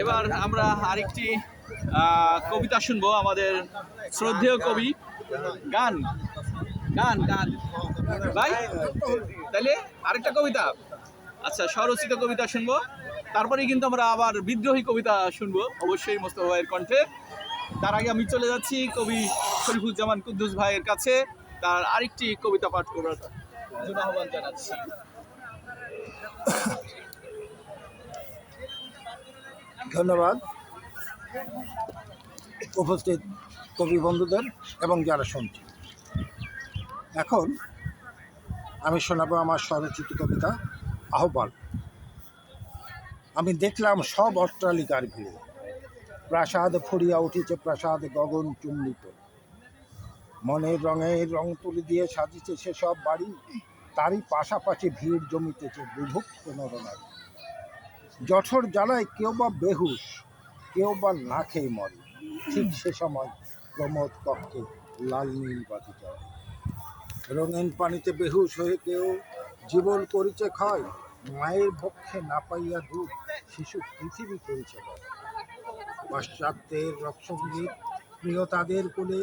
এবার আমরা আরেকটি কবিতা শুনব আমাদের শ্রদ্ধেয় কবি। গান গান গান। ভাই তাহলে আরেকটা কবিতা। আচ্ছা স্বরচিত কবিতা শুনব। তারপরেই কিন্তু আমরা আবার বিদ্রোহী কবিতা শুনব, অবশ্যই মোস্তফা ভাইয়ের কণ্ঠে। তার আগে আমি চলে যাচ্ছি কবি শরীফুজ্জামান কুদ্দুস ভাইয়ের কাছে। তার আরেকটি কবিতা পাঠ করার জন্য আহ্বান জানাচ্ছি। ধন্যবাদ। উপস্থিত কবি বন্ধুদের এবং যারা শুনছে এখন আমি শোনাবো আমার স্বরচিত কবিতা, আহ্বান। আমি দেখলাম সব অট্টালিকার ভিড়ে। প্রাসাদ ফুরিয়া উঠেছে, প্রাসাদ গগন চুম্বিত। মনের রঙের রং তুলি দিয়ে সাজিছে সেসব বাড়ি। তারই পাশাপাশি ভিড় জমিতেছে বিভক্ত নরনারী। জঠর জ্বালায় কেউ বা বেহুশ, কেউ বা না খেয়ে মরে ঠিক সে সময় প্রমোদ কক্ষে লাল নীল বাতি যায় রঙিন পানিতে বেহুশ হয়ে কেউ জীবন করিছে ক্ষয় মায়ের পক্ষে না পাইয়া দুধ শিশু পৃথিবী করেছে। পাশ্চাত্যের রক্ষসঙ্গীত প্রিয় তাদের কোলে,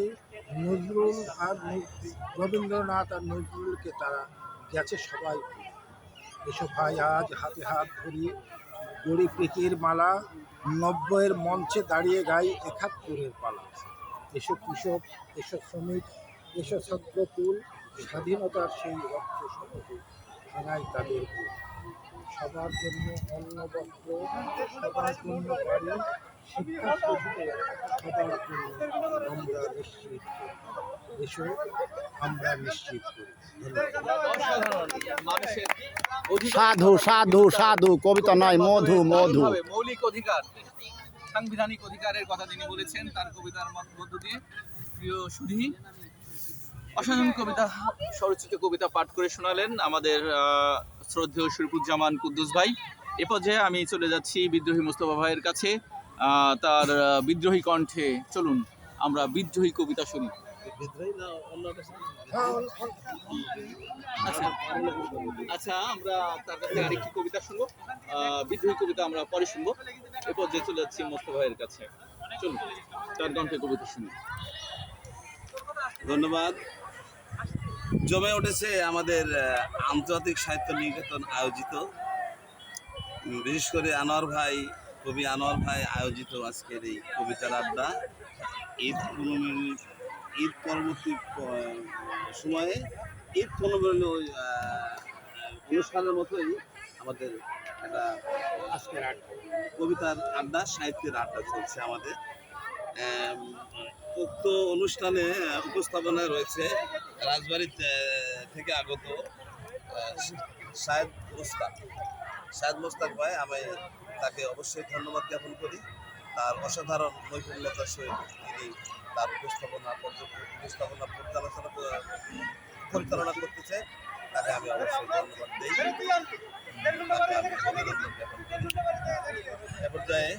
নজরুল আর রবীন্দ্রনাথ আর নজরুলকে তারা গেছে সবাই। এসো ভাই, আজ হাতে হাত ধরিয়ে গড়ি প্রীতির মালা, নব্বইয়ের মঞ্চে দাঁড়িয়ে গাই একাত্তরের পালা এসব কৃষক এসব শ্রমিক এসব ছাত্রকুল, স্বাধীনতার সেই রক্ত সহ তাদের। সবার জন্য অন্ন বস্ত্র সবার জন্য বাড়ি শিক্ষা সুযোগে সবার জন্য আমরা নিশ্চিত। এসো আমরা নিশ্চিত সাধু সাধু সাধু কবিতা নয় মধু মধু। মৌলিক অধিকার সাংবিধানিক অধিকারের কথা তিনি বলেছেন তার কবিতার মধ্য দিয়ে। প্রিয় সুধী অসাধারণ কবিতা স্বরচিত কবিতা পাঠ করে শোনালেন আমাদের শ্রদ্ধেয় শরীফুজ্জামান কুদ্দুস ভাই। এ পর্যায়ে আমি চলে যাচ্ছি বিদ্রোহী মুস্তফা ভাইয়ের কাছে। তার বিদ্রোহী কণ্ঠে চলুন আমরা বিদ্রোহী কবিতা শুনি। আচ্ছা আচ্ছা আমরা তার কাছে আরেকটি কবিতা শুনব। বিদ্রোহী কবিতা আমরা পরে শুনব। এরপর যে চলে যাচ্ছি মোস্তফা ভাইয়ের কাছে। চলুন তার কণ্ঠে কবিতা শুনি। ধন্যবাদ। জমে উঠেছে আমাদের আন্তর্জাতিক সাহিত্য নিকেতন আয়োজিত। বিশেষ করে আনোয়ার ভাই কবি আনোয়ার ভাই আয়োজিত আজকের এই কবিতার আড্ডা। ঈদ পূর্ণমী ঈদ পরবর্তী সময়ে ঈদ পূর্ণমী ওই অনুষ্ঠানের মতোই আমাদের একটা আজকের কবিতার আড্ডা সাহিত্যের আড্ডা চলছে আমাদের। আম, উক্ত অনুষ্ঠানে উপস্থাপনায় রয়েছে রাজবাড়ি থেকে আগত শাহেদ মোস্তাক। শাহেদ মোস্তাক ভাই, আমি তাকে অবশ্যই ধন্যবাদ জ্ঞাপন করি। তার অসাধারণ নৈপুণ্যতার সহিত তিনি তার উপস্থাপনা উপস্থাপনা পর্যালোচনা ক- করতে চাই তাকে আমি অবশ্যই ধন্যবাদ দিই। এ পর্যায়ে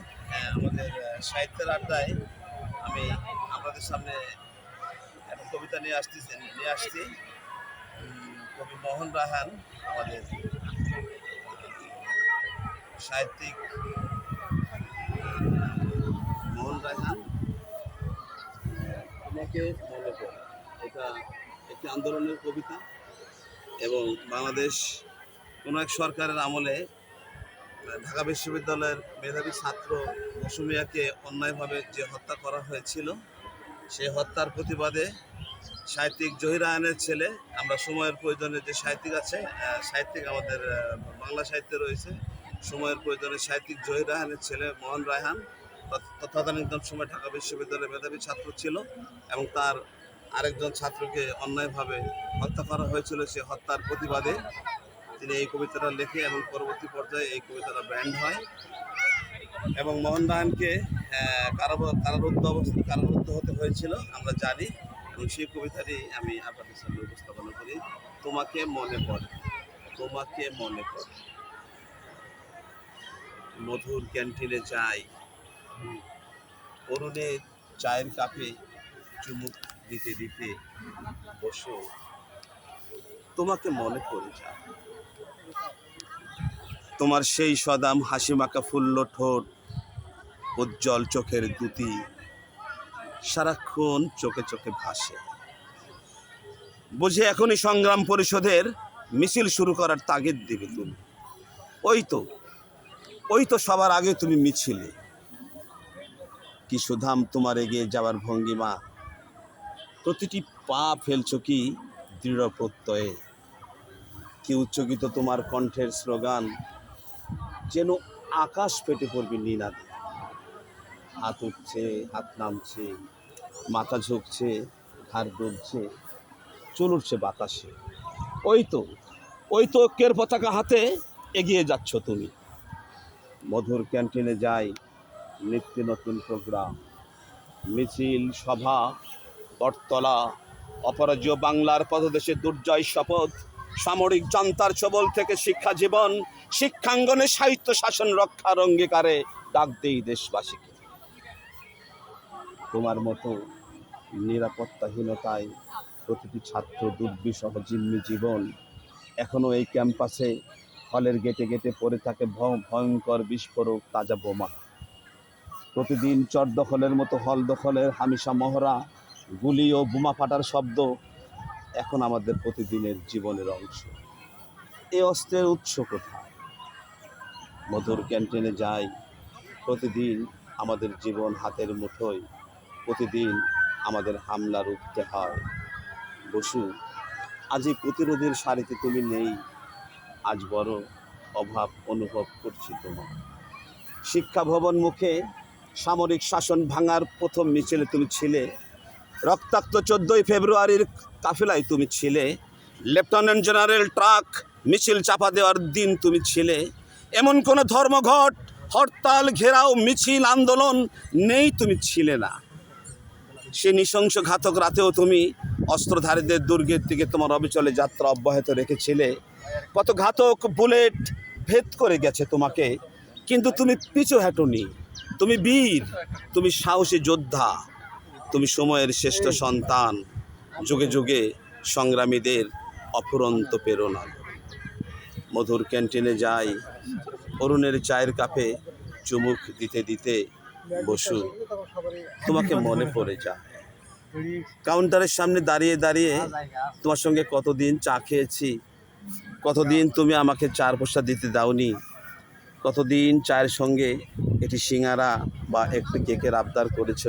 আমাদের সাহিত্যের আড্ডায় আমি আপনাদের সামনে একটা কবিতা নিয়ে আসতেছি, নিয়ে আসছি। কবি মোহন রাহান আমাদের সাহিত্যিক। মোহন রাহান তোমাকে মনে করে, এটা একটি আন্দোলনের কবিতা এবং বাংলাদেশ কোনো এক সরকারের আমলে ঢাকা বিশ্ববিদ্যালয়ের মেধাবী ছাত্র মৌসুমিয়াকে অন্যায়ভাবে যে হত্যা করা হয়েছিল সেই হত্যার প্রতিবাদে সাহিত্যিক জহির আয়নের ছেলে, আমরা সময়ের প্রয়োজনে যে সাহিত্যিক আছে সাহিত্যিক আমাদের বাংলা সাহিত্যে রয়েছে, সময়ের প্রয়োজনে সাহিত্যিক জহির রায়হানের ছেলে মোহন রায়হান তদানীন্তন সময় ঢাকা বিশ্ববিদ্যালয়ের মেধাবী ছাত্র ছিল এবং তার আরেকজন ছাত্রকে অন্যায়ভাবে হত্যা করা হয়েছিল সে হত্যার প্রতিবাদে। তিনি এই কবিতাটা লেখে এবং পরবর্তী পর্যায়ে এই কবিতাটা ব্যান্ড হয়। এবং মোহন রায়নকে আহ, কারাব- কারারুদ্ধ অবস্থা কারারুদ্ধ হতে হয়েছিল আমরা জানি এবং সেই কবিতাটি আমি আপনাদের সামনে উপস্থাপনা করি। তোমাকে মনে পড়ে তোমাকে মনে পড়ে। মধুর ক্যান্টিনে চাই অরুণের চায়ের কাপে চুমুক দিতে দিতে বসে। তোমাকে মনে পড়ে যায়। তোমার সেই সদাম হাসি মাখা ফুল্ল ঠোঁট, উজ্জ্বল চোখের দুটি, সারাক্ষণ চোখে চোখে ভাসে। বুঝে এখনই সংগ্রাম পরিষদের মিছিল শুরু করার তাগিদ দিবে তুমি। ওই তো ওই তো সবার আগে তুমি মিছিলে। কি সুধাম তোমার এগিয়ে যাওয়ার ভঙ্গিমা? প্রতিটি পা ফেলছো কি দৃঢ় প্রত্যয়ে? কি উচ্চকিত তোমার কণ্ঠের স্লোগান? যেন আকাশ পেটে পড়বে নিনাদে হাত উঠছে, হাত নামছে, মাথা ঝুঁকছে, ঘাড় ডুবছে চুল উঠছে বাতাসে। ওই তো ওই তো ঐক্যের পতাকা হাতে এগিয়ে যাচ্ছ তুমি। মধুর ক্যান্টিনে যাই নিত্য নতুন প্রোগ্রাম। মিছিল, সভা, বটতলা, অপরাজয় বাংলার পদদেশে দুর্জয় শপথ, সামরিক জনতার ছবল থেকে শিক্ষা জীবন শিক্ষাঙ্গনে সাহিত্য শাসন রক্ষার অঙ্গীকারে ডাক দেই দেশবাসীকে। তোমার মতো নিরাপত্তাহীনতায় প্রতিটি ছাত্র দুর্বিষহ জিম্মি জীবন এখনও এই ক্যাম্পাসে হলের গেটে গেটে পড়ে থাকে ভয়ঙ্কর বিস্ফোরক তাজা বোমা। প্রতিদিন চর দখলের মতো হল দখলের হামিশা মহড়া, গুলি ও বোমা ফাটার শব্দ এখন আমাদের প্রতিদিনের জীবনের অংশ। এই অস্ত্রের উৎস কোথায়? মধুর ক্যান্টিনে যাই, প্রতিদিন আমাদের জীবন হাতের মুঠোয়, প্রতিদিন আমাদের হামলা রুখতে হয়। বসু, আজ এই প্রতিরোধের সারিতে তুমি নেই, আজ বড় অভাব অনুভব করছি তোমার। শিক্ষা ভবন মুখে সামরিক শাসন ভাঙার প্রথম মিছিলে তুমি ছিলে, রক্তাক্ত চোদ্দোই ফেব্রুয়ারির কাফেলায় তুমি ছিলে, লেফটেন্যান্ট জেনারেল ট্রাক মিছিল চাপা দেওয়ার দিন তুমি ছিলে এমন কোনো ধর্মঘট, হরতাল, ঘেরাও, মিছিল, আন্দোলন নেই তুমি ছিলে না। সে নৃশংস ঘাতক রাতেও তুমি অস্ত্রধারীদের দুর্গের দিকে তোমার অবিচলে যাত্রা অব্যাহত রেখেছিলে। কত ঘাতক, বুলেট ভেদ করে গেছে তোমাকে, কিন্তু তুমি পিছু হাঁটনি। তুমি বীর, তুমি সাহসী যোদ্ধা, তুমি সময়ের শ্রেষ্ঠ সন্তান, যুগে যুগে সংগ্রামীদের অফুরন্ত প্রেরণা। মধুর ক্যান্টিনে যাই অরুণের চায়ের কাপে চুমুক দিতে দিতে বসু, তোমাকে মনে পড়ে যায় কাউন্টারের সামনে দাঁড়িয়ে দাঁড়িয়ে তোমার সঙ্গে কতদিন চা খেয়েছি, কতদিন তুমি আমাকে চার পয়সা দিতে দাওনি, কতদিন চায়ের সঙ্গে একটি সিঙ্গারা বা একটি কেকের আবদার করেছ,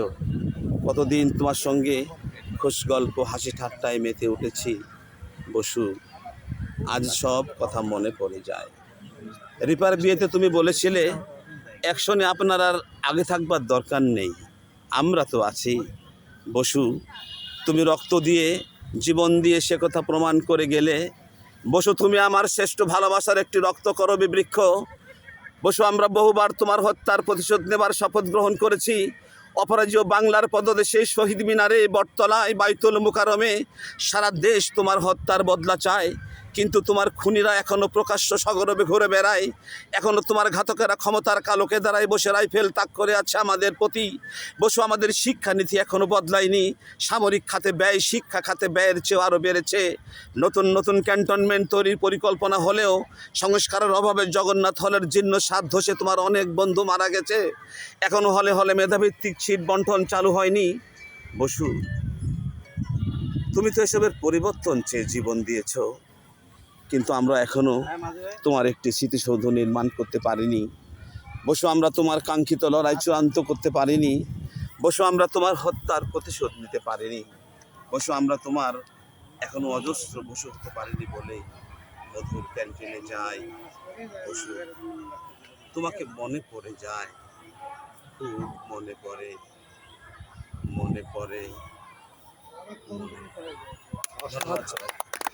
কতদিন তোমার সঙ্গে খোশ গল্প, হাসি ঠাট্টায় মেতে উঠেছি, বসু, আজ সব কথা মনে পড়ে যায়। রিপার বিয়েতে তুমি বলেছিলে একশনে আপনার আর আগে থাকবার দরকার নেই। আমরা তো আছি। বসু, তুমি রক্ত দিয়ে, জীবন দিয়ে সে কথা প্রমাণ করে গেলে। বসু, তুমি আমার শ্রেষ্ঠ ভালোবাসার একটি রক্ত রক্তকরবী বৃক্ষ। বসু, আমরা বহুবার তোমার হত্যার প্রতিশোধ নেবার শপথ গ্রহণ করেছি। অপরাজীয় বাংলার পদদেশে শহীদ মিনারে বটতলায় বাইতুল মুকারমে সারা দেশ তোমার হত্যার বদলা চায়। কিন্তু তোমার খুনিরা এখনও প্রকাশ্য সগরবে ঘুরে বেড়ায়। এখনও তোমার ঘাতকেরা ক্ষমতার কালোকে দাঁড়ায় বসে রাইফেল তাক করে আছে আমাদের প্রতি। বসু, আমাদের শিক্ষানীতি এখনও বদলায়নি। সামরিক খাতে ব্যয়, শিক্ষা খাতে ব্যয়ের চেয়েও আরও বেড়েছে। নতুন নতুন ক্যান্টনমেন্ট তৈরির পরিকল্পনা হলেও সংস্কারের অভাবে জগন্নাথ হলের জীর্ণ সাত ধসে তোমার অনেক বন্ধু মারা গেছে। এখনও হলে হলে মেধাভিত্তিক সিট বন্টন চালু হয়নি। বসু, তুমি তো এসবের পরিবর্তন চেয়ে জীবন দিয়েছ। কিন্তু আমরা এখনও তোমার একটি স্মৃতিসৌধ নির্মাণ করতে পারিনি। বসু, আমরা তোমার কাঙ্ক্ষিত লড়াই চূড়ান্ত করতে পারিনি। বসু, আমরা তোমার হত্যার প্রতিশোধ নিতে পারিনি। বসু, আমরা তোমার এখনও অজস্র বসু হতে পারিনি বলে মধুর ক্যান্টিনে যাই। বসু, তোমাকে মনে পড়ে যায়? খুব মনে পড়ে মনে পড়ে।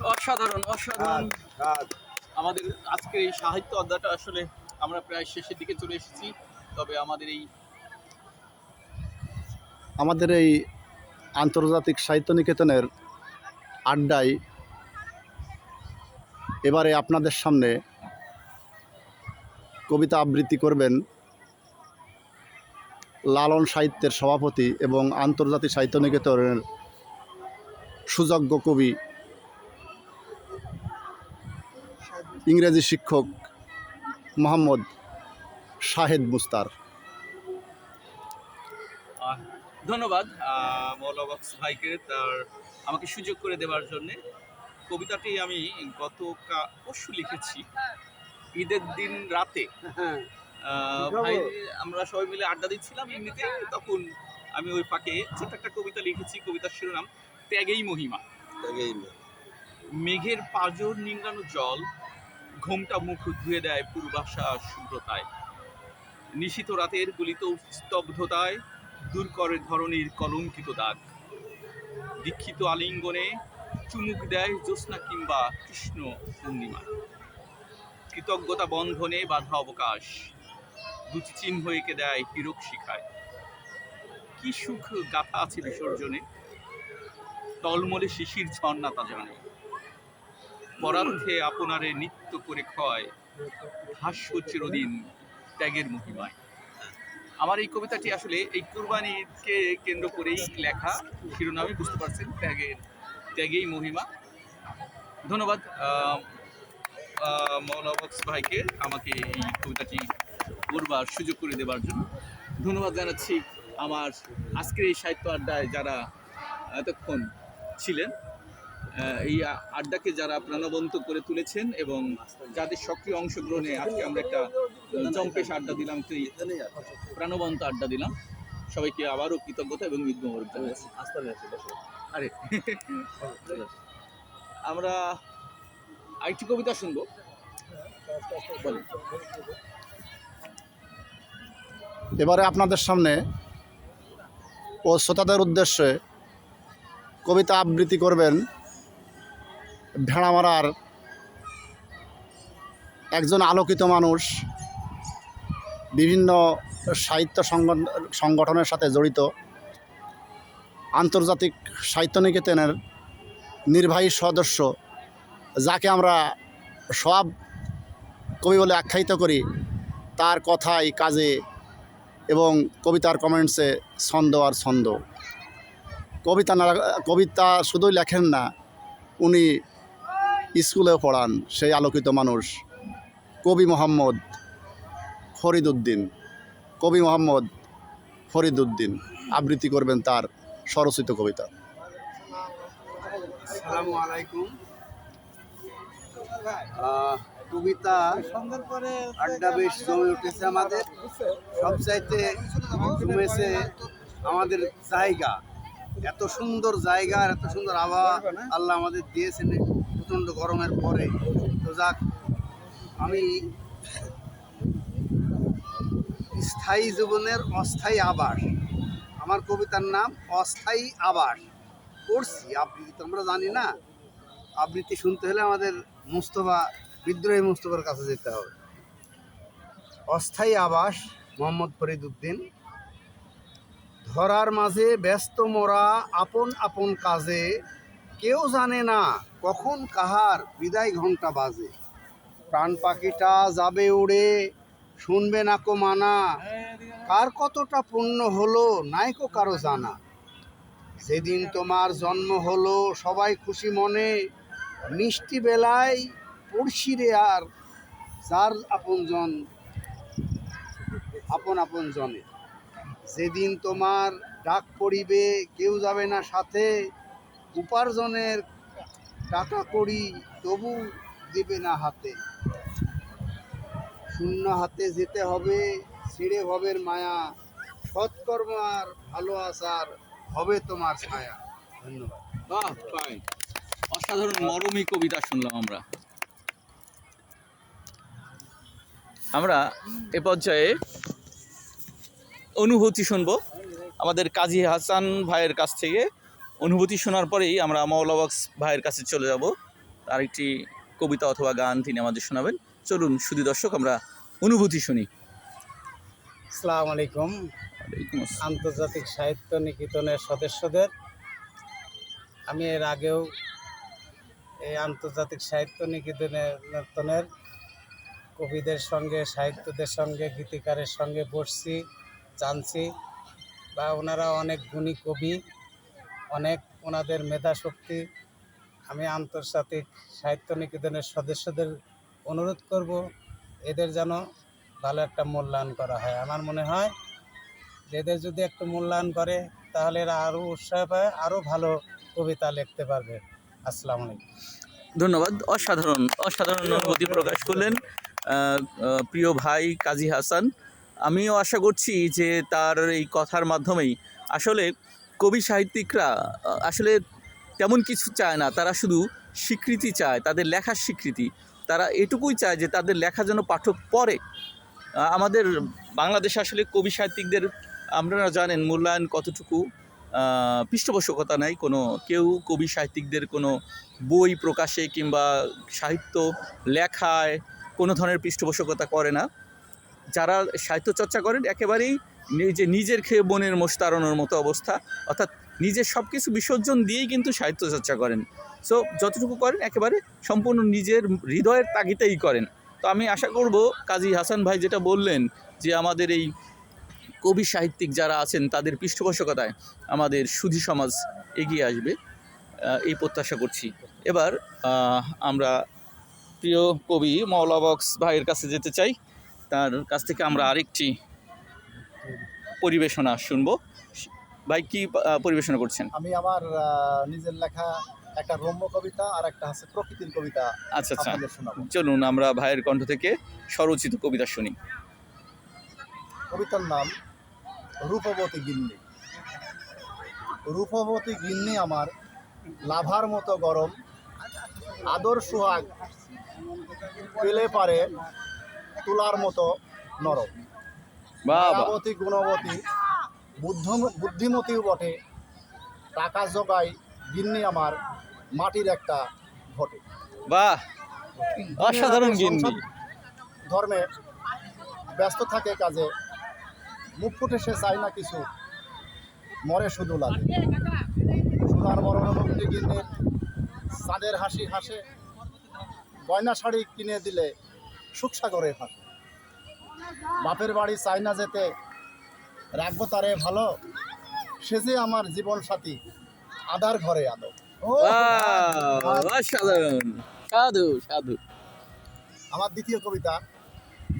অসাধারণ অসাধারণ। আমাদের আজকের এই সাহিত্য অধ্যায়টা আসলে আমরা প্রায় শেষের দিকে চলে এসেছি তবে আমাদের এই আমাদের এই আন্তর্জাতিক সাহিত্য নিকেতনের আড্ডায় এবারে আপনাদের সামনে কবিতা আবৃত্তি করবেন লালন সাহিত্যের সভাপতি এবং আন্তর্জাতিক সাহিত্য নিকেতনের সুযোগ্য কবি ইংরেজি শিক্ষক মোহাম্মদ শাহেদ মুস্তার। ধন্যবাদ মৌলাবক্স ভাইকে তার আমাকে সুযোগ করে দেওয়ার জন্যে। কবিতাটি আমি গত পরশু লিখেছি ঈদের দিন রাতে। ভাই আমরা সবাই মিলে আড্ডা দিচ্ছিলাম এমনিতে তখন আমি ওই ফাঁকে ছোট্ট একটা কবিতা লিখেছি কবিতার শিরোনাম ত্যাগেই মহিমা। ত্যাগেই মেঘের পাজর নিংড়ানো জল ঘোমটা মুখ ধুয়ে দেয় পূর্বাশা শুভ্রতায়। নিশিত রাতের গলিত স্তব্ধতায় দূর করে ধরনের কলঙ্কিত দাগ। দীক্ষিত আলিঙ্গনে চুমুক দেয় জ্যোৎস্না কিংবা কৃষ্ণ পূর্ণিমা। কৃতজ্ঞতা বন্ধনে বাধা অবকাশ, দুটি চিহ্ন এঁকে দেয় হীরক শিখায়। কি সুখ গাথা আছে বিসর্জনে? টলমলে শিশির ঝর্ণা তা জানে পরার্থে আপনারে নিত্য করে ক্ষয়। ভাষ্য চিরদিন ত্যাগের মহিমায়। আমার এই কবিতাটি আসলে এই কুরবানিকে কেন্দ্র করেই লেখা। শিরোনামে বুঝতে পারছেন ত্যাগের ত্যাগেই মহিমা। ধন্যবাদ আহ, আহ, মৌলা ভাইকে আমাকে এই কবিতাটি পড়বার সুযোগ করে দেওয়ার জন্য। ধন্যবাদ জানাচ্ছি আমার আজকের এই সাহিত্য আড্ডায় যারা এতক্ষণ ছিলেন। এই আড্ডাকে যারা প্রাণবন্ত করে তুলেছেন এবং যাদের সক্রিয় অংশগ্রহণে আজকে আমরা একটা জম্পেশ আড্ডা দিলাম, সেই প্রাণবন্ত আড্ডা দিলাম। সবাইকে আবারও কৃতজ্ঞতা এবং ঈদ আরে, আমরা আরেকটি কবিতা শুনব। এবারে আপনাদের সামনে ও শ্রোতাদের উদ্দেশ্যে কবিতা আবৃত্তি করবেন ভেড়ামারার একজন আলোকিত মানুষ বিভিন্ন সাহিত্য সংগঠন- সংগঠনের সাথে জড়িত আন্তর্জাতিক সাহিত্য নিকেতনের নির্বাহী সদস্য, যাকে আমরা সব কবি বলে আখ্যায়িত করি, তার কথায় কাজে এবং কবিতার কমেন্টসে ছন্দ আর ছন্দ। কবিতা না কবিতা শুধুই লেখেন না, উনি স্কুলেও পড়ান সেই আলোকিত মানুষ কবি মোহাম্মদ ফরিদুদ্দিন কবি মোহাম্মদ ফরিদুদ্দিন আবৃত্তি করবেন তার স্বরচিত কবিতা। আড্ডা বেশ জমে উঠেছে আমাদের। সবচাইতে জমেছে আমাদের জায়গা। এত সুন্দর জায়গা এত সুন্দর আবহাওয়া আল্লাহ আমাদের দিয়েছেন। প্রচণ্ড গরমের পরে। তো যাক, আমি স্থায়ী জীবনের অস্থায়ী আবাস আমার কবিতার নাম অস্থায়ী আবাস পড়ছি, আবৃত্তি তো আমরা জানি না। আবৃত্তি শুনতে হলে আমাদের মুস্তফা, বিদ্রোহী মুস্তফার কাছে যেতে হবে। অস্থায়ী আবাস, মোহাম্মদ ফরিদ উদ্দিন। ধরার মাঝে ব্যস্ত মোরা, আপন আপন কাজে। কেউ জানে না কখন কাহার বিদায় ঘণ্টা বাজে? প্রাণ পাখিটা যাবে উড়ে, শুনবে না কো মানা। কার কতটা পুণ্য হলো নাইকো কারও জানা। যেদিন তোমার জন্ম হলো, সবাই খুশি মনে, মিষ্টি বেলায় পড়শি রে আর যার আপনজন, আপন আপন জনে। যেদিন তোমার ডাক পড়িবে, কেউ যাবে না সাথে, উপার্জনের টাকা করি তবু দেবে না হাতে। শূন্য হাতে যেতে হবে, ছিঁড়ে ভবের মায়া। সৎকর্ম আর ভালো আচার হবে তোমার ছায়া। ধন্যবাদ। বাহ অসাধারণ মরমী কবিতা শুনলাম আমরা। আমরা এ পর্যায়ে অনুভূতি শুনব। আমাদের কাজী হাসান ভাইয়ের কাছ থেকে অনুভূতি শোনার পরেই আমরা মাওলাবাক্স ভাইয়ের কাছে চলে যাব। তার আরেকটি কবিতা অথবা গান তিনি আমাদের শোনাবেন। চলুন সুধী দর্শক আমরা অনুভূতি শুনি। আসসালামু আলাইকুম। আন্তর্জাতিক সাহিত্য নিকেতনের সদস্যদের আমি এর আগেও এই আন্তর্জাতিক সাহিত্য নিকেতনের নিকেতনের কবিদের সঙ্গে সাহিত্যদের সঙ্গে গীতিকারের সঙ্গে বসছি জানছি বা ওনারা অনেক গুণী কবি। অনেক ওনাদের মেধাশক্তি। আমি আন্তর্জাতিক সাহিত্য নিকেতনের সদস্যদের অনুরোধ করব এদের যেন ভালো একটা মূল্যায়ন করা হয়। আমার মনে হয় এদের যদি একটু মূল্যায়ন করে তাহলে এরা আরও উৎসাহ পায় আরও ভালো কবিতা লিখতে পারবে। আসসালামু আলাইকুম। ধন্যবাদ। অসাধারণ অসাধারণ অনুভূতি প্রকাশ করলেন প্রিয় ভাই কাজী হাসান। আমিও আশা করছি যে তার এই কথার মাধ্যমেই আসলে কবি সাহিত্যিকরা আসলে তেমন কিছু চায় না। তারা শুধু স্বীকৃতি চায়, তাদের লেখার স্বীকৃতি। তারা এটুকুই চায় যে তাদের লেখা যেন পাঠক পড়ে। আমাদের বাংলাদেশে আসলে কবি সাহিত্যিকদের, আপনারা জানেন, মূল্যায়ন কতটুকু পৃষ্ঠপোষকতা নাই। কোনো কেউ কবি সাহিত্যিকদের কোনো বই প্রকাশে কিংবা সাহিত্য লেখায় কোনো ধরনের পৃষ্ঠপোষকতা করে না। যারা সাহিত্য চর্চা করেন, একেবারেই নিজে, নিজের খেয়ে বনের মোস্তারণের মতো অবস্থা। অর্থাৎ নিজের সব কিছু বিসর্জন দিয়েই কিন্তু সাহিত্য চর্চা করেন। সো যতটুকু করেন, একেবারে সম্পূর্ণ নিজের হৃদয়ের তাগিতেই করেন। তো আমি আশা করব, কাজী হাসান ভাই যেটা বললেন, যে আমাদের এই কবি সাহিত্যিক যারা আছেন, তাদের পৃষ্ঠপোষকতায় আমাদের সুধী সমাজ এগিয়ে আসবে। এই প্রত্যাশা করছি। এবার আমরা প্রিয় কবি মৌলা বক্স ভাইয়ের কাছে যেতে চাই। তার কাছ থেকে আমরা আরেকটি পরিবেশনা শুনব। ভাই কি পরিবেশনা করছেন? আমি আমার নিজের লেখা একটা রম্য কবিতা আর একটা আছে প্রকৃতির কবিতা আচ্ছা আচ্ছা। চলুন আমরা ভাইয়ের কণ্ঠ থেকে স্বরচিত কবিতা শুনি। কবিতার নাম রূপবতী গিন্নি। রূপবতী গিন্নি আমার লাভার মতো গরম আদর সুহাগ পেলে পারে তুলার মতো নরম। মায়াবতী গুণবতী বুদ্ধ বুদ্ধিমতীও বটে। টাকা জোগায় গিন্নি আমার মাটির একটা ঘটে। বাহ অসাধারণ গিন্নি। ধর্মে ব্যস্ত থাকে কাজে। মুখ ফুটে সে চায় না কিছু মরে শুধু লাগে সোনার মরণ মুক্তি গিন্নির চাঁদের হাসি হাসে গয়না শাড়ি কিনে দিলে সুখ সাগরে ফাঁসে বাপের বাড়ি চায় না যেতে রাখব তারে ভালো সে যে আমার জীবন সাথী আধার ঘরে আদো সাধু সাধু। আমার দ্বিতীয় কবিতা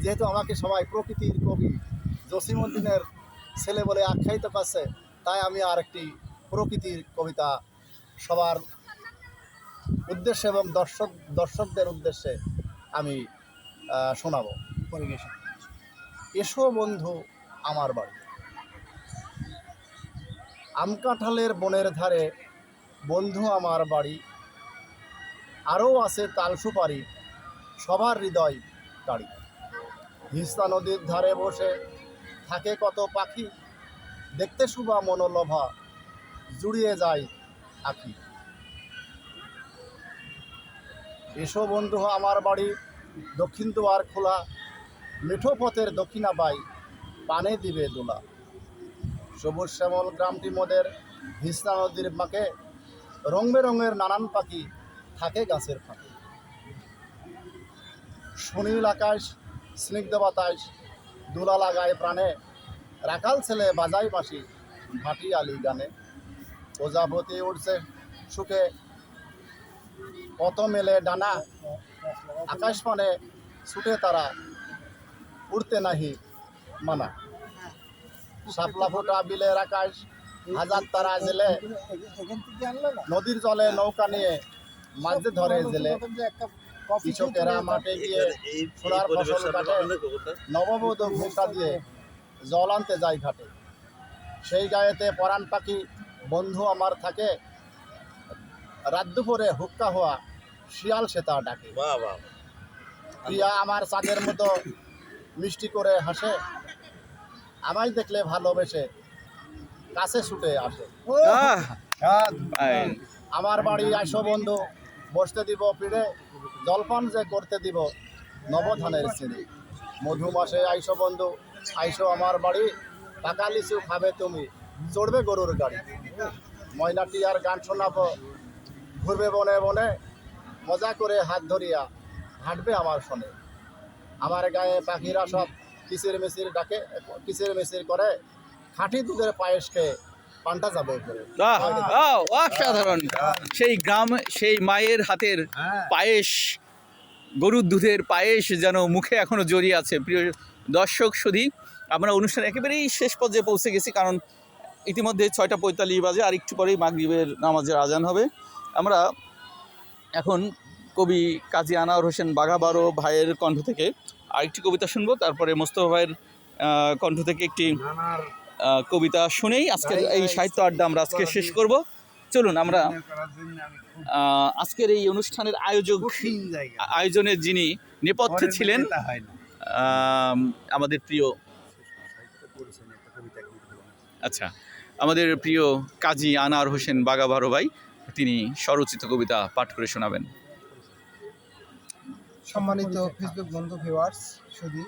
যেহেতু আমাকে সবাই প্রকৃতির কবি জসিমুদ্দিনের ছেলে বলে আখ্যায়িত করছে তাই আমি আর একটি প্রকৃতির কবিতা সবার উদ্দেশ্যে এবং দর্শক দর্শকদের উদ্দেশ্যে আমি শোনাবো। পরিবেশন। এসো বন্ধু আমার বাড়ি। আম কাঁঠালের বনের ধারে বন্ধু আমার বাড়ি। আরও আছে তাল সুপারি, সবার হৃদয় গাড়ি হিস্তা নদীর ধারে বসে থাকে কত পাখি। দেখতে শুভা মনোলোভা, জুড়িয়ে যায় আখি এসো বন্ধু আমার বাড়ি, দক্ষিণ দুয়ার খোলা মিঠো পথের দক্ষিণা বাই পানে দিবে দোলা। সবুজ শ্যামল গ্রামটি মোদের ভিস্তা নদীর বাঁকে রং বেরঙের নানান পাখি থাকে গাছের ফাঁকে। সুনীল আকাশ, স্নিগ্ধ বাতাস, দোলা লাগায় প্রাণে, রাখাল ছেলে বাজাই বাঁশি, ভাটি আলি গানে। প্রজাপতি উঠছে সুখে কত মেলে ডানা, আকাশ পানে ছুটে তারা উড়তে নাহি মানা শাপলা ফোটা বিলের আকাশ হাজার তারা জেলে নদীর জলে নৌকা নিয়ে মাঝে ধরে জেলে কৃষকেরা মাঠে গিয়ে সোনার ফসল কাটে নববধূ ঘুমটা দিয়ে জল আনতে যায় ঘাটে সেই গায়েতে পরাণ পাখি বন্ধু আমার থাকে। রাত দুপুরে হুক্কা হওয়া শিয়াল সেতা ডাকে। প্রিয়া আমার চাঁদের মতো মিষ্টি করে হাসে আমায় দেখলে ভালোবেসে কাছে ছুটে আসে। আমার বাড়ি আইসো বন্ধু বসতে দিব পিড়ে জলপান যে করতে দিব নবধানের সিঁড়ি। মধু মাসে আইসো বন্ধু আইসো আমার বাড়ি টাকা লিচু খাবে তুমি চড়বে গরুর গাড়ি। ময়নাটি আর গান শোনাবো ঘুরবে বনে বনে মজা করে হাত ধরিয়া হাঁটবে আমার শোনে আমার গায়ে পাখিরা সব কিসির মিচির ডাকে কিসির মিচির করে? খাঁটি দুধের পায়েস খেয়ে পান্তা যাবে অসাধারণ। সেই গ্রাম সেই মায়ের হাতের পায়েস গরুর দুধের পায়েস যেন মুখে এখনও জড়িয়ে আছে। প্রিয় দর্শক সুধী আমরা অনুষ্ঠান একেবারেই শেষ পর্যায়ে পৌঁছে গেছি কারণ ইতিমধ্যে ছয়টা পঁয়তাল্লিশ বাজে আর একটু পরেই মাগরিবের নামাজের আজান হবে। আমরা এখন কবি কাজী আনাওয়ার হোসেন বাঘাবারো ভাইয়ের কণ্ঠ থেকে আরেকটি কবিতা শুনব তারপরে মোস্তফা ভাইয়ের কণ্ঠ থেকে একটি কবিতা শুনেই আজকের এই সাহিত্য আড্ডা আমরা আজকে শেষ করব। চলুন আমরা আজকের এই অনুষ্ঠানের আয়োজক আয়োজনের যিনি নেপথ্যে ছিলেন আমাদের প্রিয় আচ্ছা আমাদের প্রিয় কাজী আনার হোসেন বাগাবারো ভাই তিনি স্বরচিত কবিতা পাঠ করে শোনাবেন। সম্মানিত ফেসবুক বন্ধু ভিউয়ার্স শুধু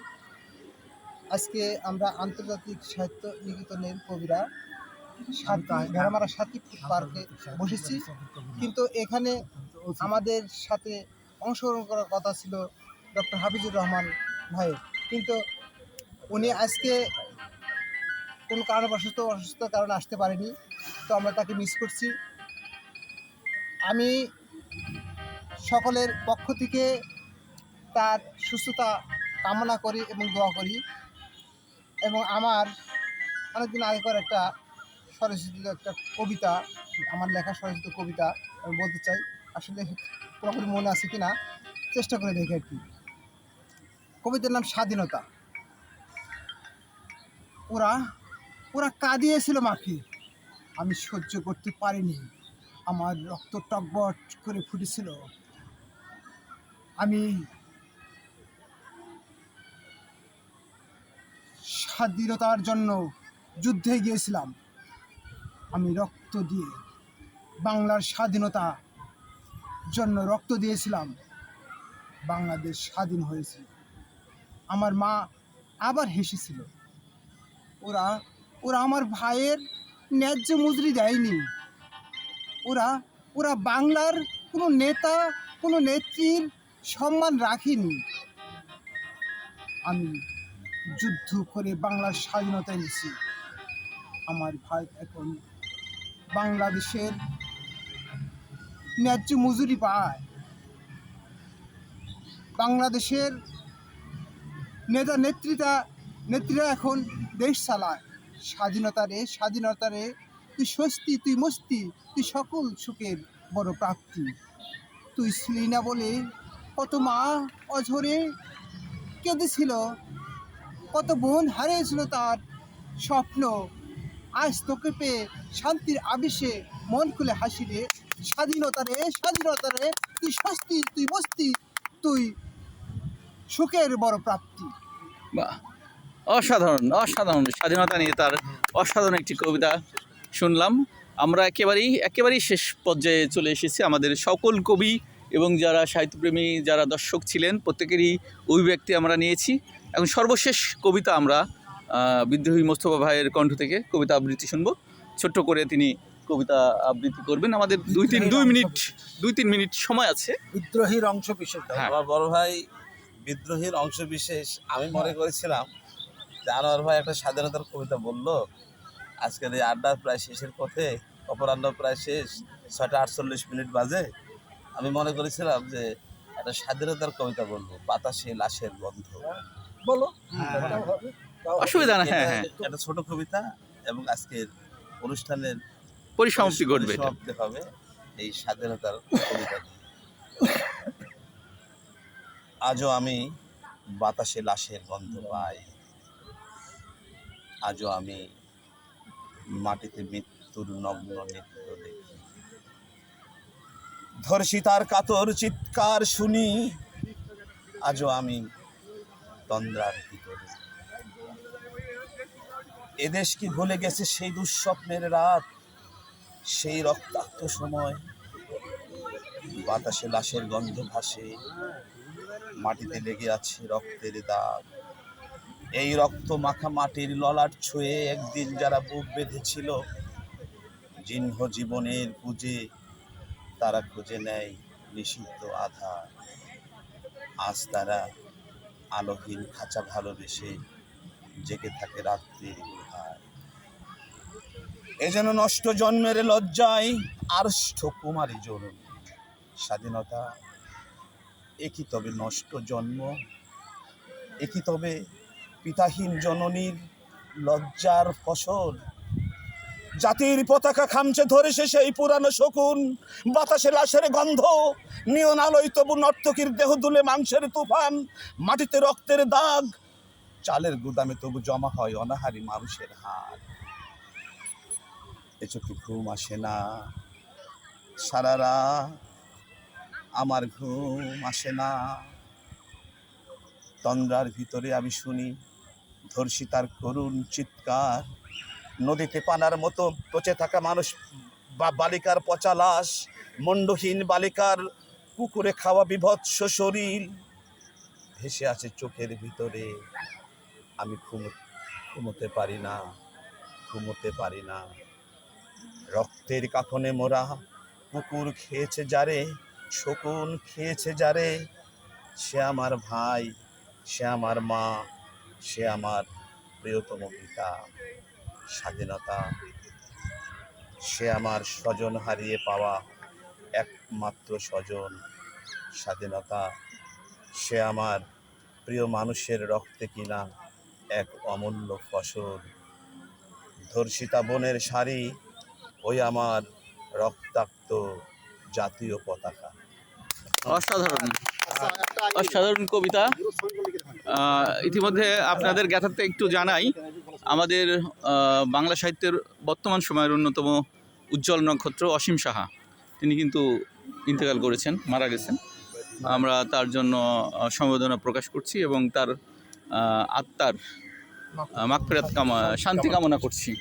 আজকে আমরা আন্তর্জাতিক সাহিত্য নিকেতনের কবিরা ভেড়ামারা সাতটি পার্কে বসেছি। কিন্তু এখানে আমাদের সাথে অংশগ্রহণ করার কথা ছিল ডক্টর হাফিজুর রহমান ভাই। কিন্তু উনি আজকে কোনো কারণবশত অসুস্থতার কারণে আসতে পারেনি তো আমরা তাকে মিস করছি। আমি সকলের পক্ষ থেকে তার সুস্থতা কামনা করি এবং দোয়া করি। এবং আমার অনেকদিন আগেকার একটা স্বরচিত একটা কবিতা, আমার লেখা স্বরচিত কবিতা আমি বলতে চাই, আসলে পুরোপুরি মনে আছে কি না চেষ্টা করে দেখি আর কি। কবিতার নাম স্বাধীনতা। ওরা ওরা কাঁদিয়েছিল মাকে। আমি সহ্য করতে পারিনি। আমার রক্ত টকবট করে ফুটেছিল। আমি স্বাধীনতার জন্য যুদ্ধে গিয়েছিলাম। আমি রক্ত দিয়ে বাংলার স্বাধীনতা জন্য রক্ত দিয়েছিলাম। বাংলাদেশ স্বাধীন হয়েছে। আমার মা আবার হেসেছিল। ওরা ওরা আমার ভাইয়ের ন্যায্য মজুরি দেয়নি। ওরা ওরা বাংলার কোনো নেতা, কোনো নেত্রীর সম্মান রাখিনি। আমি যুদ্ধ করে বাংলার স্বাধীনতা এনেছি। আমার ভাই এখন বাংলাদেশের ন্যায্য মজুরি পায়। বাংলাদেশের নেতা নেত্রীরা নেত্রীরা এখন দেশ চালায়। স্বাধীনতা রে স্বাধীনতা রে, তুই স্বস্তি, তুই মস্তি, তুই সকল সুখের বড় প্রাপ্তি। তুই ছিলি না বলে কত মা অঝরে কেঁদেছিল কত বোন হারিয়েছিল তার স্বপ্ন। আজ তোকে পেয়ে শান্তির আবেশে মন খুলে হাসি রে স্বাধীনতা রে স্বাধীনতা রে, তুই স্বস্তি, তুই মস্তি, তুই সুখের বড় প্রাপ্তি। বাহ, অসাধারণ অসাধারণ। স্বাধীনতা নিয়ে তার অসাধারণ একটি কবিতা শুনলাম। আমরা একেবারেই একেবারেই শেষ পর্যায়ে চলে এসেছি আমাদের সকল কবি এবং যারা সাহিত্যপ্রেমী, যারা দর্শক ছিলেন, প্রত্যেকেরই অভিব্যক্তি আমরা নিয়েছি। এখন সর্বশেষ কবিতা আমরা বিদ্রোহী মোস্তফা ভাইয়ের কণ্ঠ থেকে কবিতা আবৃত্তি শুনব। ছোট্ট করে তিনি কবিতা আবৃত্তি করবেন। আমাদের দুই তিন দুই মিনিট দুই তিন মিনিট সময় আছে। বিদ্রোহীর অংশ বিশেষ। হ্যাঁ। আমার বড় ভাই বিদ্রোহীর অংশ বিশেষ। আমি মনে করেছিলাম যে আনোয়ার ভাই একটা স্বাধীনতার কবিতা বলল আজকের এই আড্ডার প্রায় শেষের পথে অপরাহ্ন প্রায় শেষ ছয়টা আটচল্লিশ মিনিট বাজে। আমি মনে করেছিলাম যে একটা স্বাধীনতার কবিতা বলব বাতাসে লাশের গন্ধ। বলো। অসুবিধা না হ্যাঁ হ্যাঁ। একটা ছোট কবিতা এবং আজকের অনুষ্ঠানের পরিসমাপ্তি ঘটবে এটা। পরিসমাপ্তি হবে এই স্বাধীনতার কবিতা আজও আমি বাতাসে লাশের গন্ধ পাই। আজও আমি মাটিতে মৃত্যুর নগ্ন নৃত্য দেখি। ধর্ষিতার কাতর চিৎকার শুনি। আজও আমি তন্দ্রার ভিতরে এদেশ কি ভুলে গেছে সেই দুঃস্বপ্নের রাত, সেই রক্তাক্ত সময়? বাতাসে লাশের গন্ধ ভাসে, মাটিতে লেগে আছে রক্তের দাগ। এই রক্ত মাখা মাটির ললাট ছুঁয়ে একদিন যারা বুক বেঁধেছিল, জিহ্ন জীবনের পুজে তারা খুঁজে নেয় নিষিদ্ধ আধার। আজ তারা আলোহীন খাঁচা ভালোবেসে জেগে থাকে রাত্রির গুহায়। এ যেন নষ্ট জন্মের লজ্জায় আর্ষ্ঠ কুমারী জরুন স্বাধীনতা, একই তবে নষ্ট জন্ম, একই তবে পিতাহীন জননীর লজ্জার ফসল। জাতির পতাকা খামচে ধরেছে সেই পুরানো শকুন। বাতাসে লাশের গন্ধ নিয়ন আলোয় তবু নর্তকীর দেহ দুলে মাংসের তুফান, মাটিতে রক্তের দাগ। চালের গুদামে তবু জমা হয় অনাহারি মানুষের হাত। এ চোখে ঘুম আসে না? সারা রাত আমার ঘুম আসে না। তন্দ্রার ভিতরে আমি শুনি ধর্ষিতার করুণ চিৎকার। নদীতে পানার মতো পচে থাকা মানুষ, বা বালিকার পচা লাশ, মণ্ডহীন বালিকার পুকুরে খাওয়া বিভৎস শরীর। ভেসে আছে চোখের ভিতরে। আমি ঘুম, ঘুমোতে পারি না, ঘুমোতে পারি না। রক্তের কাফনে মোরা কুকুর খেয়েছে যারে, শকুন খেয়েছে যারে। সে আমার ভাই, সে আমার মা, সে আমার প্রিয়তম পিতা। স্বাধীনতা সে আমার স্বজন হারিয়ে পাওয়া একমাত্র স্বজন স্বাধীনতা। সে আমার প্রিয় মানুষের রক্তে কিনা এক অমূল্য ফসল। ধর্ষিতা বনের শাড়ি ওই আমার রক্তাক্ত জাতীয় পতাকা। অসাধারণ। অসাধারণ কবিতা। ইতিমধ্যে আপনাদের জ্ঞাতার্থে একটু জানাই। আমাদের বাংলা সাহিত্যের বর্তমান সময়ের অন্যতম উজ্জ্বল নক্ষত্র অসীম সাহা। তিনি কিন্তু ইন্তেকাল করেছেন, মারা গেছেন। আমরা তার জন্য সমবেদনা প্রকাশ করছি এবং তার আত্মার মাকফেরাত কামা, শান্তি কামনা করছি।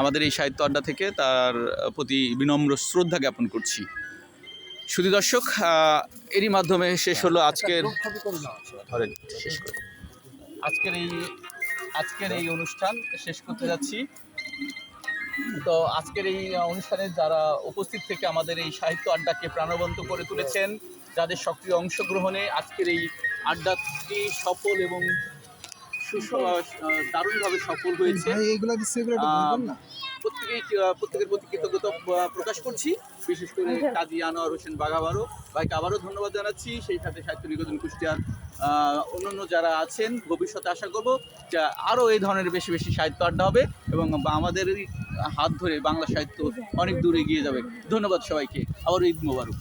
আমাদের এই সাহিত্য আড্ডা থেকে তার প্রতি বিনম্র শ্রদ্ধা জ্ঞাপন করছি। শুধু দর্শক এরই মাধ্যমে শেষ হলো আজকের। আজকের এই আজকের এই অনুষ্ঠান শেষ করতে যাচ্ছি। তো আজকের এই অনুষ্ঠানে যারা উপস্থিত থেকে আমাদের এই সাহিত্য আড্ডাকে প্রাণবন্ত করে তুলেছেন যাদের সক্রিয় অংশগ্রহণে আজকের এই আড্ডাটি সফল এবং দারুণভাবে সফল হয়েছে। প্রত্যেকেই প্রত্যেকের প্রতি কৃতজ্ঞতা প্রকাশ করছি। বিশেষ করে কাজী আনোয়ার হোসেন বাঘাবারও ভাইকে আবারও ধন্যবাদ জানাচ্ছি। সেই সাথে সাহিত্য নিকেতন কুষ্টিয়ার আহ, অন্যান্য যারা আছেন ভবিষ্যতে আশা করব যে আরও এই ধরনের বেশি বেশি সাহিত্য আড্ডা হবে এবং আমাদের এই হাত ধরে বাংলা সাহিত্য অনেক দূর এগিয়ে যাবে। ধন্যবাদ সবাইকে। আবার ঈদ মোবারক।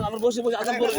আমার বসে বসে আসাম করে